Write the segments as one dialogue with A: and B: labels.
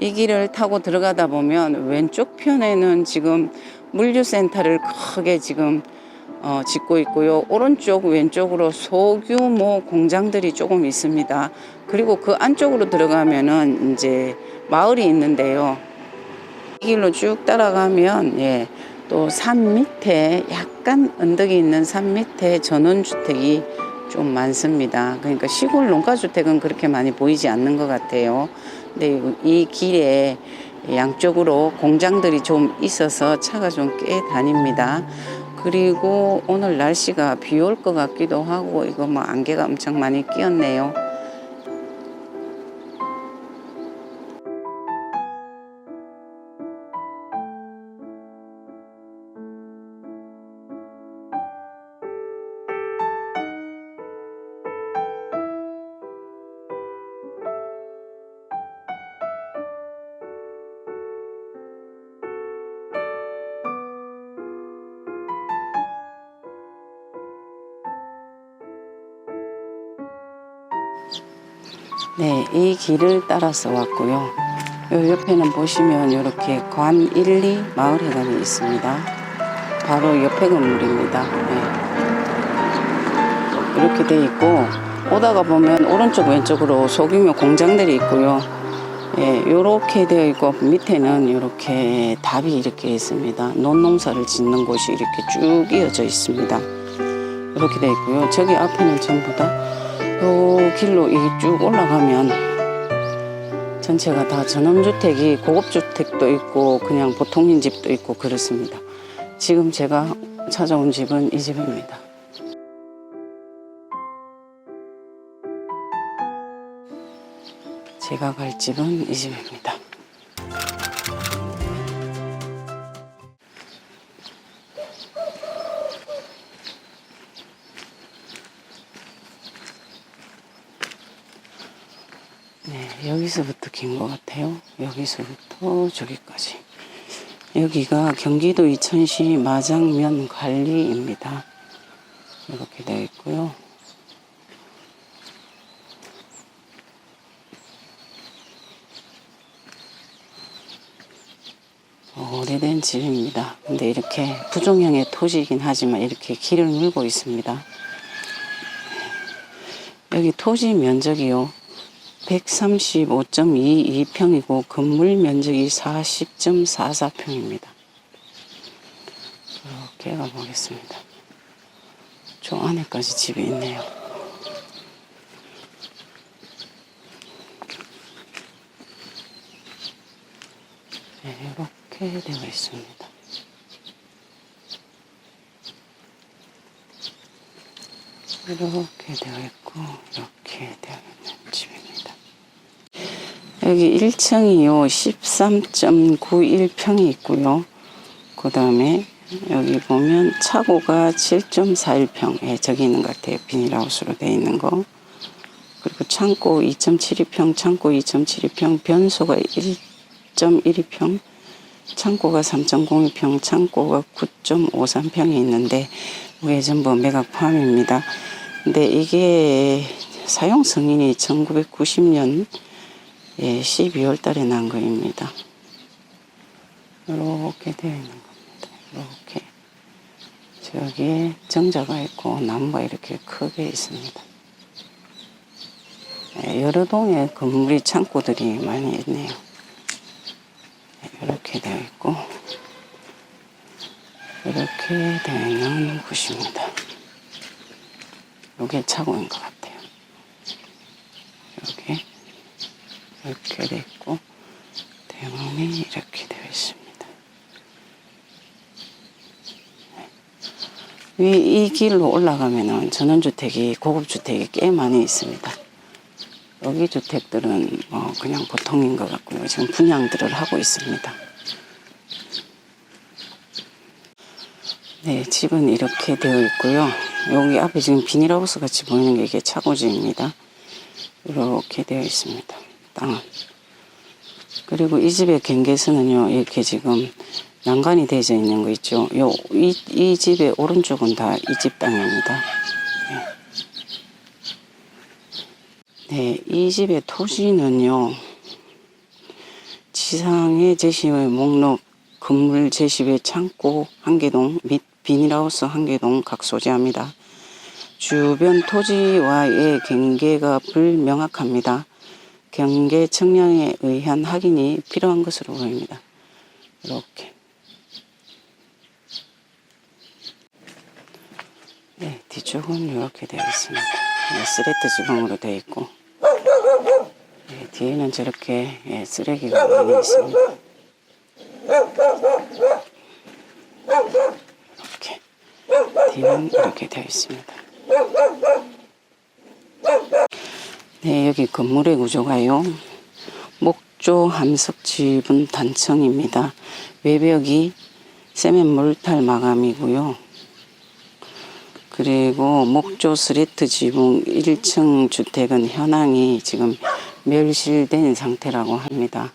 A: 이 길을 타고 들어가다 보면 왼쪽 편에는 지금 물류센터를 크게 지금 어, 짓고 있고요. 오른쪽 왼쪽으로 소규모 공장들이 조금 있습니다. 그리고 그 안쪽으로 들어가면은 이제 마을이 있는데요. 이 길로 쭉 따라가면 예, 또 산 밑에 약간 언덕이 있는 산 밑에 전원주택이 좀 많습니다. 그러니까 시골 농가주택은 그렇게 많이 보이지 않는 것 같아요. 근데 이 길에 양쪽으로 공장들이 좀 있어서 차가 좀 꽤 다닙니다. 그리고 오늘 날씨가 비 올 것 같기도 하고 이거 뭐 안개가 엄청 많이 끼었네요. 네, 이 길을 따라서 왔고요. 요 옆에는 보시면 이렇게 관 1, 2 마을회관이 있습니다. 바로 옆에 건물입니다. 네. 이렇게 돼 있고 오다가 보면 오른쪽 왼쪽으로 소규모 공장들이 있고요. 예, 요렇게 되어 있고 밑에는 이렇게 답이 이렇게 있습니다. 논농사를 짓는 곳이 이렇게 쭉 이어져 있습니다. 이렇게 되어 있고요. 저기 앞에는 전부 다 요 길로 이 쭉 올라가면 전체가 다 전원주택이 고급주택도 있고 그냥 보통인 집도 있고 그렇습니다. 지금 제가 찾아온 집은 이 집입니다. 제가 갈 집은 이 집입니다. 여기서부터 긴 것 같아요. 여기서부터 저기까지. 여기가 경기도 이천시 마장면 관리입니다. 이렇게 되어 있고요. 오래된 집입니다. 근데 이렇게 부종형의 토지이긴 하지만 이렇게 길을 물고 있습니다. 여기 토지 면적이요. 135.22평이고 건물 면적이 40.44평입니다. 이렇게 가보겠습니다. 저 안에까지 집이 있네요. 네, 이렇게 되어 있습니다. 이렇게 되어 있고 이렇게 되어 있는 집입니다. 여기 1층이요 13.91평이 있고요. 그 다음에 여기 보면 차고가 7.41평에 저기 있는 것 같아요. 비닐하우스로 되어 있는 거. 그리고 창고 2.72평, 창고 2.72평, 변소가 1.12평, 창고가 3.02평, 창고가 9.53평이 있는데 이게 전부 매각 포함입니다. 근데 이게 사용 승인이 1990년 예, 12월 달에 난 거입니다. 이렇게 되어 있는 겁니다. 이렇게. 저기에 정자가 있고 나무가 이렇게 크게 있습니다. 예, 여러 동의 건물이 창고들이 많이 있네요. 예, 이렇게 되어 있고 이렇게 되어 있는 곳입니다. 이게 차고인 것 같아요. 여기 이렇게 돼 있고 대문이 이렇게 되어 있습니다. 위, 이 길로 올라가면은 전원주택이 고급주택이 꽤 많이 있습니다. 여기 주택들은 뭐 그냥 보통인 것 같고요. 지금 분양들을 하고 있습니다. 네, 집은 이렇게 되어 있고요. 여기 앞에 지금 비닐하우스 같이 보이는 게 이게 차고지입니다. 이렇게 되어 있습니다. 땅은. 그리고 이 집의 경계선은요, 이렇게 지금 난간이 되어져 있는 거 있죠. 요, 이, 이 집의 오른쪽은 다 이 집 땅입니다. 네. 네, 이 집의 토지는요, 시상의 제시의 목록 건물 제시의 창고 한개동 및 비닐하우스 한개동 각 소재합니다. 주변 토지와의 경계가 불명확합니다. 경계 측량에 의한 확인이 필요한 것으로 보입니다. 이렇게. 네, 뒤쪽은 이렇게 되어 있습니다. 네, 스레트 지붕으로 되어 있고, 네, 뒤에는 저렇게 예, 쓰레기가 많이 있습니다. 이렇게 뒤는 이렇게 되어 있습니다. 네, 여기 건물의 구조가요. 목조 함석 지분 단층입니다. 외벽이 세면 몰탈 마감이고요. 그리고 목조 스레트 지붕 1층 주택은 현황이 지금 멸실된 상태라고 합니다.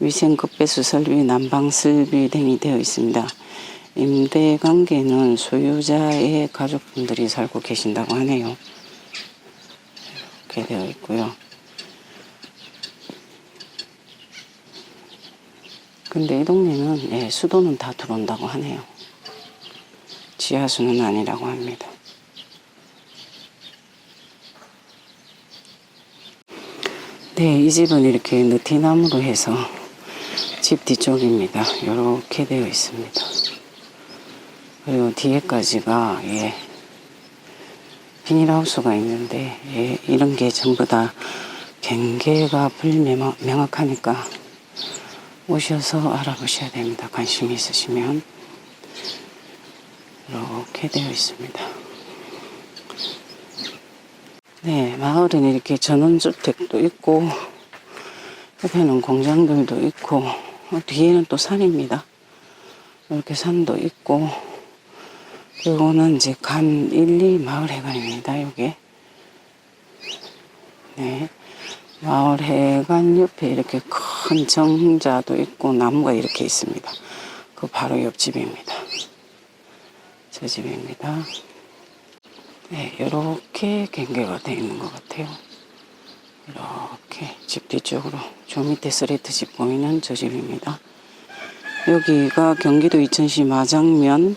A: 위생 급배수 설비, 난방 설비 등이 되어 있습니다. 임대 관계는 소유자의 가족분들이 살고 계신다고 하네요. 이렇게 되어 있고요. 근데 이 동네는 예, 수도는 다 들어온다고 하네요. 지하수는 아니라고 합니다. 네, 이 집은 이렇게 느티나무로 해서 집 뒤쪽입니다. 이렇게 되어 있습니다. 그리고 뒤에까지가 예, 비닐하우스가 있는데 예, 이런 게 전부 다 경계가 불명확하니까 오셔서 알아보셔야 됩니다. 관심이 있으시면 이렇게 되어 있습니다. 네, 마을은 이렇게 전원주택도 있고 옆에는 공장들도 있고 어, 뒤에는 또 산입니다. 이렇게 산도 있고 이거는 이제 간 1, 2 마을 해관입니다. 요게 네. 마을 해관 옆에 이렇게 큰 정자도 있고 나무가 이렇게 있습니다. 그 바로 옆집입니다. 저 집입니다. 네, 이렇게 경계가 되어 있는 것 같아요. 이렇게 집 뒤쪽으로 저 밑에 스레트 집 보이는 저 집입니다. 여기가 경기도 이천시 마장면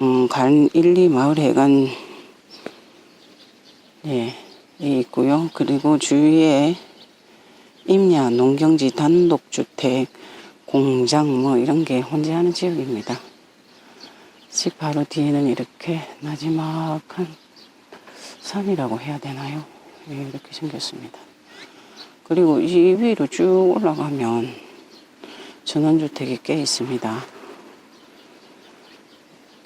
A: 음, 간 1, 2 마을 해관 예, 이 있고요. 그리고 주위에 임야, 농경지, 단독주택, 공장 뭐 이런 게 혼재하는 지역입니다. 집 바로 뒤에는 이렇게 나지막한 산이라고 해야 되나요? 예, 이렇게 생겼습니다. 그리고 이 위로 쭉 올라가면 전원주택이 꽤 있습니다.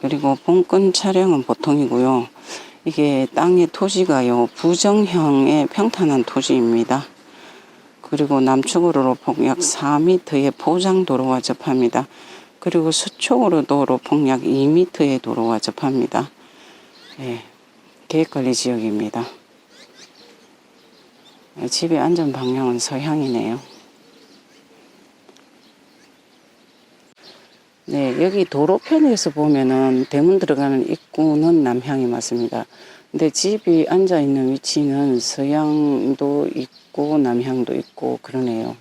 A: 그리고 본권 차량은 보통이고요. 이게 땅의 토지가요, 부정형의 평탄한 토지입니다. 그리고 남쪽으로 폭약 4m의 포장 도로와 접합니다. 그리고 서쪽으로 도로 폭약 2m의 도로와 접합니다. 예, 계획관리 지역입니다. 예, 집의 안전 방향은 서향이네요. 네, 여기 도로편에서 보면은 대문 들어가는 입구는 남향이 맞습니다. 근데 집이 앉아 있는 위치는 서향도 있고 남향도 있고 그러네요.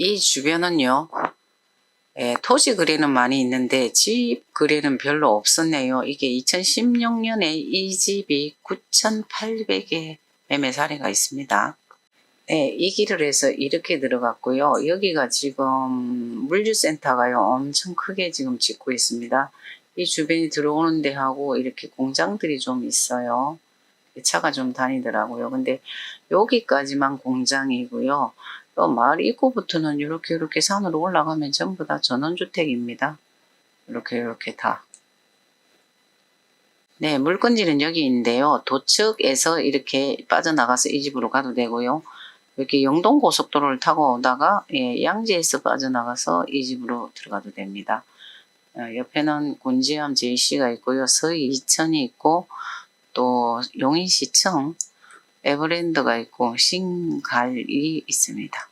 A: 이 주변은요. 예, 토지 거래는 많이 있는데 집 거래는 별로 없었네요. 이게 2016년에 이 집이 9,800에 매매 사례가 있습니다. 네, 이 길을 해서 이렇게 들어갔고요. 여기가 지금 물류센터가요. 엄청 크게 지금 짓고 있습니다. 이 주변이 들어오는 데하고 이렇게 공장들이 좀 있어요. 차가 좀 다니더라고요. 근데 여기까지만 공장이고요. 또 마을 입구부터는 이렇게 이렇게 산으로 올라가면 전부 다 전원주택입니다. 이렇게 이렇게 다. 네, 물건지는 여기 있는데요. 도측에서 이렇게 빠져나가서 이 집으로 가도 되고요. 이렇게 영동 고속도로를 타고 오다가 예, 양재에서 빠져나가서 이 집으로 들어가도 됩니다. 어, 옆에는 곤지암 JC가 있고요. 서희 이천이 있고 또 용인시청 에버랜드가 있고 신갈이 있습니다.